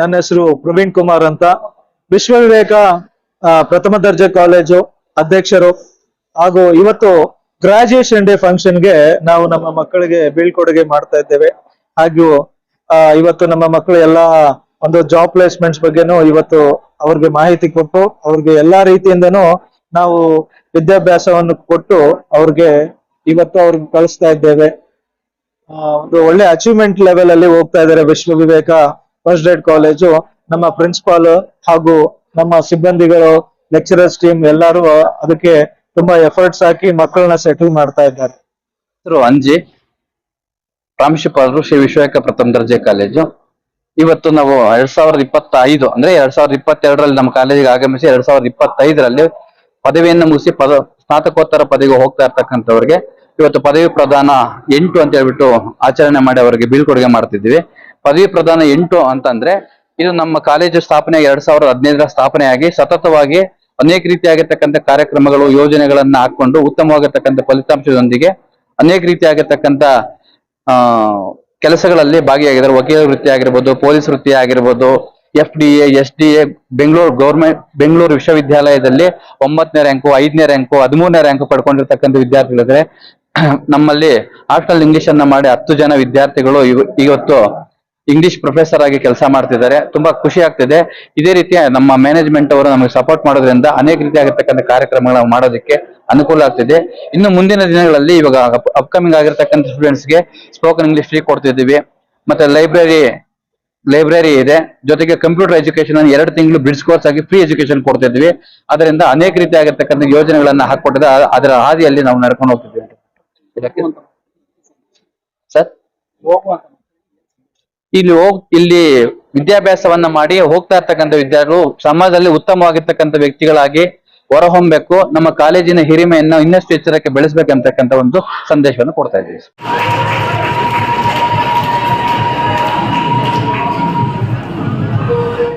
ನನ್ನ ಹೆಸರು ಪ್ರವೀಣ್ ಕುಮಾರ್ ಅಂತ. ವಿಶ್ವ ವಿವೇಕ ಪ್ರಥಮ ದರ್ಜೆ ಕಾಲೇಜು ಅಧ್ಯಕ್ಷರು. ಹಾಗೂ ಇವತ್ತು ಗ್ರಾಜುಯೇಷನ್ ಡೇ ಫಂಕ್ಷನ್ಗೆ ನಾವು ನಮ್ಮ ಮಕ್ಕಳಿಗೆ ಬೀಳ್ಕೊಡುಗೆ ಮಾಡ್ತಾ ಇದ್ದೇವೆ. ಹಾಗೂ ಇವತ್ತು ನಮ್ಮ ಮಕ್ಕಳು ಎಲ್ಲ ಒಂದು ಜಾಬ್ ಪ್ಲೇಸ್ಮೆಂಟ್ಸ್ ಬಗ್ಗೆನೂ ಇವತ್ತು ಅವ್ರಿಗೆ ಮಾಹಿತಿ ಕೊಟ್ಟು, ಅವ್ರಿಗೆ ಎಲ್ಲಾ ರೀತಿಯಿಂದನೂ ನಾವು ವಿದ್ಯಾಭ್ಯಾಸವನ್ನು ಕೊಟ್ಟು ಅವ್ರಿಗೆ ಇವತ್ತು ಅವ್ರಿಗೆ ಕಳಿಸ್ತಾ ಇದ್ದೇವೆ. ಒಂದು ಒಳ್ಳೆ ಅಚೀವ್ಮೆಂಟ್ ಲೆವೆಲ್ ಅಲ್ಲಿ ಹೋಗ್ತಾ ಇದ್ದಾರೆ Vishwa Viveka first aid college ನಮ್ಮ ಪ್ರಿನ್ಸಿಪಾಲ್ ಹಾಗೂ ನಮ್ಮ ಸಿಬ್ಬಂದಿಗಳು ಲೆಕ್ಚರರ್ಸ್ ಟೀಮ್ ಎಲ್ಲರೂ ಅದಕ್ಕೆ ತುಂಬಾ ಎಫರ್ಟ್ಸ್ ಹಾಕಿ ಮಕ್ಕಳನ್ನ ಸೆಟಲ್ ಮಾಡ್ತಾ ಇದ್ದಾರೆ. ಅಂಜಿ, ಪ್ರಾಂಶುಪಾಲರು ಶ್ರೀ ವಿಶ್ವೇಕ ಪ್ರಥಮ ದರ್ಜೆ ಕಾಲೇಜು. ಇವತ್ತು ನಾವು ಎರಡ್ ಸಾವಿರದ ಇಪ್ಪತ್ತೈದು, ಅಂದ್ರೆ ಎರಡ್ ಸಾವಿರದ ಇಪ್ಪತ್ತೆರಡರಲ್ಲಿ ನಮ್ಮ ಕಾಲೇಜಿಗೆ ಆಗಮಿಸಿ ಎರಡ್ ಸಾವಿರದ ಇಪ್ಪತ್ತೈದರಲ್ಲಿ ಪದವಿಯನ್ನು ಮುಗಿಸಿ ಪದ, ಸ್ನಾತಕೋತ್ತರ ಪದವಿಗೆ ಹೋಗ್ತಾ ಇರ್ತಕ್ಕಂಥವ್ರಿಗೆ ಇವತ್ತು ಪದವಿ ಪ್ರದಾನ ಎಂಟು ಅಂತ ಹೇಳ್ಬಿಟ್ಟು ಆಚರಣೆ ಮಾಡಿ ಅವರಿಗೆ ಬೀಳ್ಕೊಡುಗೆ ಮಾಡ್ತಿದ್ವಿ ಪದವಿ ಪ್ರದಾನ ಎಂಟು ಅಂತಂದ್ರೆ ಇದು ನಮ್ಮ ಕಾಲೇಜು ಸ್ಥಾಪನೆ ಎರಡ್ ಸಾವಿರದ ಹದಿನೈದರ ಸ್ಥಾಪನೆಯಾಗಿ ಸತತವಾಗಿ ಅನೇಕ ರೀತಿಯಾಗಿರ್ತಕ್ಕಂಥ ಕಾರ್ಯಕ್ರಮಗಳು, ಯೋಜನೆಗಳನ್ನ ಹಾಕೊಂಡು ಉತ್ತಮವಾಗಿರ್ತಕ್ಕಂಥ ಫಲಿತಾಂಶದೊಂದಿಗೆ ಅನೇಕ ರೀತಿಯಾಗಿರ್ತಕ್ಕಂಥ, ಆ, ಕೆಲಸಗಳಲ್ಲಿ ಭಾಗಿಯಾಗಿದ್ದಾರೆ. ವಕೀಲ ವೃತ್ತಿ ಆಗಿರ್ಬೋದು ಪೊಲೀಸ್ ವೃತ್ತಿ ಆಗಿರ್ಬೋದು F D A, S D A, Bengaluru government, Bengaluru ವಿಶ್ವವಿದ್ಯಾಲಯದಲ್ಲಿ ಒಂಬತ್ತನೇ ರ್ಯಾಂಕು, ಐದನೇ ರ್ಯಾಂಕು, ಹದಿಮೂರನೇ ರ್ಯಾಂಕು ಪಡ್ಕೊಂಡಿರ್ತಕ್ಕಂಥ ವಿದ್ಯಾರ್ಥಿಗಳಿದ್ರೆ ನಮ್ಮಲ್ಲಿ ಹಾಸ್ಟೆಲ್ ಇಂಗ್ಲಿಷ್ ಅನ್ನ ಮಾಡಿ ಹತ್ತು ಜನ ವಿದ್ಯಾರ್ಥಿಗಳು ಇವ- ಇವತ್ತು ಇಂಗ್ಲಿಷ್ ಪ್ರೊಫೆಸರ್ ಆಗಿ ಕೆಲಸ ಮಾಡ್ತಿದ್ದಾರೆ. ತುಂಬಾ ಖುಷಿ ಆಗ್ತಿದೆ. ಇದೇ ರೀತಿಯ ನಮ್ಮ ಮ್ಯಾನೇಜ್ಮೆಂಟ್ ಅವರು ನಮಗೆ ಸಪೋರ್ಟ್ ಮಾಡೋದ್ರಿಂದ ಅನೇಕ ರೀತಿಯಾಗಿರ್ತಕ್ಕಂಥ ಕಾರ್ಯಕ್ರಮಗಳು ಮಾಡೋದಕ್ಕೆ ಅನುಕೂಲ ಆಗ್ತಿದೆ. ಇನ್ನು ಮುಂದಿನ ದಿನಗಳಲ್ಲಿ ಇವಾಗ ಅಪ್ಕಮಿಂಗ್ ಆಗಿರ್ತಕ್ಕಂಥ ಸ್ಟೂಡೆಂಟ್ಸ್ಗೆ ಸ್ಪೋಕನ್ ಇಂಗ್ಲಿಷ್ ಫ್ರೀ ಕೊಡ್ತಿದ್ದೀವಿ. ಮತ್ತೆ ಲೈಬ್ರರಿ ಲೈಬ್ರರಿ ಇದೆ. ಜೊತೆಗೆ ಕಂಪ್ಯೂಟರ್ ಎಜುಕೇಶನ್ ಅನ್ನು ಎರಡು ತಿಂಗಳು ಬ್ರಿಡ್ಜ್ ಕೋರ್ಸ್ ಆಗಿ ಫ್ರೀ ಎಜುಕೇಶನ್ ಕೊಡ್ತಿದ್ವಿ ಅದರಿಂದ ಅನೇಕ ರೀತಿಯಾಗಿರ್ತಕ್ಕಂಥ ಯೋಜನೆಗಳನ್ನ ಹಾಕೊಟ್ಟಿದೆ ಅದರ ಹಾದಿಯಲ್ಲಿ ನಾವು ನಡ್ಕೊಂಡು ಹೋಗ್ತಿದ್ವಿ ಸರ್? ಸರ್ ಇಲ್ಲಿ ಹೋಗ್, ಇಲ್ಲಿ ವಿದ್ಯಾಭ್ಯಾಸವನ್ನ ಮಾಡಿ ಹೋಗ್ತಾ ಇರ್ತಕ್ಕಂಥ ವಿದ್ಯಾರ್ಥಿಗಳು ಸಮಾಜದಲ್ಲಿ ಉತ್ತಮವಾಗಿರ್ತಕ್ಕಂಥ ವ್ಯಕ್ತಿಗಳಾಗಿ ಹೊರಹೊಮ್ಮಬೇಕು ನಮ್ಮ ಕಾಲೇಜಿನ ಹಿರಿಮೆಯನ್ನು ಇನ್ನಷ್ಟು ಎಚ್ಚರಕ್ಕೆ ಬೆಳೆಸಬೇಕಂತಕ್ಕಂಥ ಒಂದು ಸಂದೇಶವನ್ನು ಕೊಡ್ತಾ ಇದ್ದೀವಿ.